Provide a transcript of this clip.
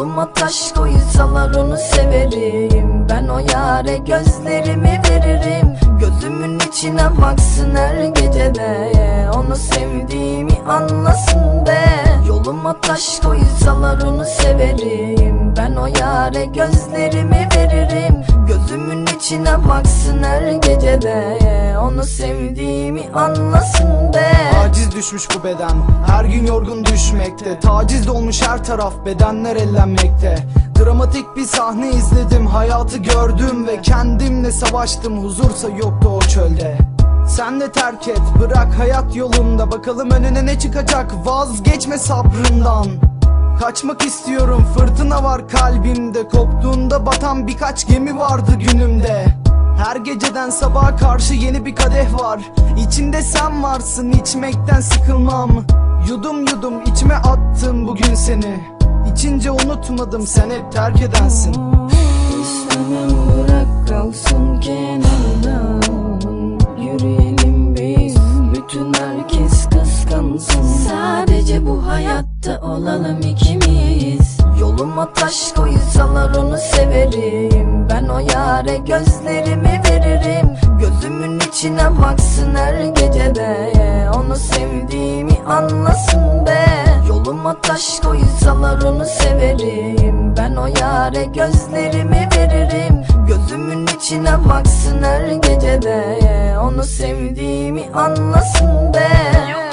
Yoluma taş koysalar onu severim. Ben o yare gözlerimi veririm. Gözümün içine baksın her gecede. Onu sevdiğimi anlasın be. Yoluma taş koysalar onu severim. Ben o yare gözlerimi veririm. Gözümün içine baksın her gecede. Onu sevdiğimi anlasın düşmüş bu beden. Her gün yorgun düşmekte. Taciz dolmuş her taraf bedenler ellenmekte. Dramatik bir sahne izledim Hayatı gördüm ve kendimle savaştım. Huzursa yoktu o çölde. Sen de terk et bırak hayat yolunda. Bakalım önüne ne çıkacak? Vazgeçme sabrından. Kaçmak istiyorum fırtına var kalbimde. Koptuğunda batan birkaç gemi vardı günümde Her geceden sabaha karşı yeni bir kadeh var. İçinde sen varsın içmekten sıkılmam. Yudum yudum içime attım bugün seni. İçince unutmadım sen hep terk edensin. İstemem bırak kalsın kenarda. Yürüyelim biz bütün herkes kıskansın. Sadece bu hayatta olalım ikimiz Yoluma taş koysalar onu severim. Ben o yare Gözümün içine baksın her gecede. Onu sevdiğimi anlasın be. Yoluma taş koysalar onu severim. Ben o yare gözlerimi veririm. Gözümün içine baksın her gecede. Onu sevdiğimi anlasın be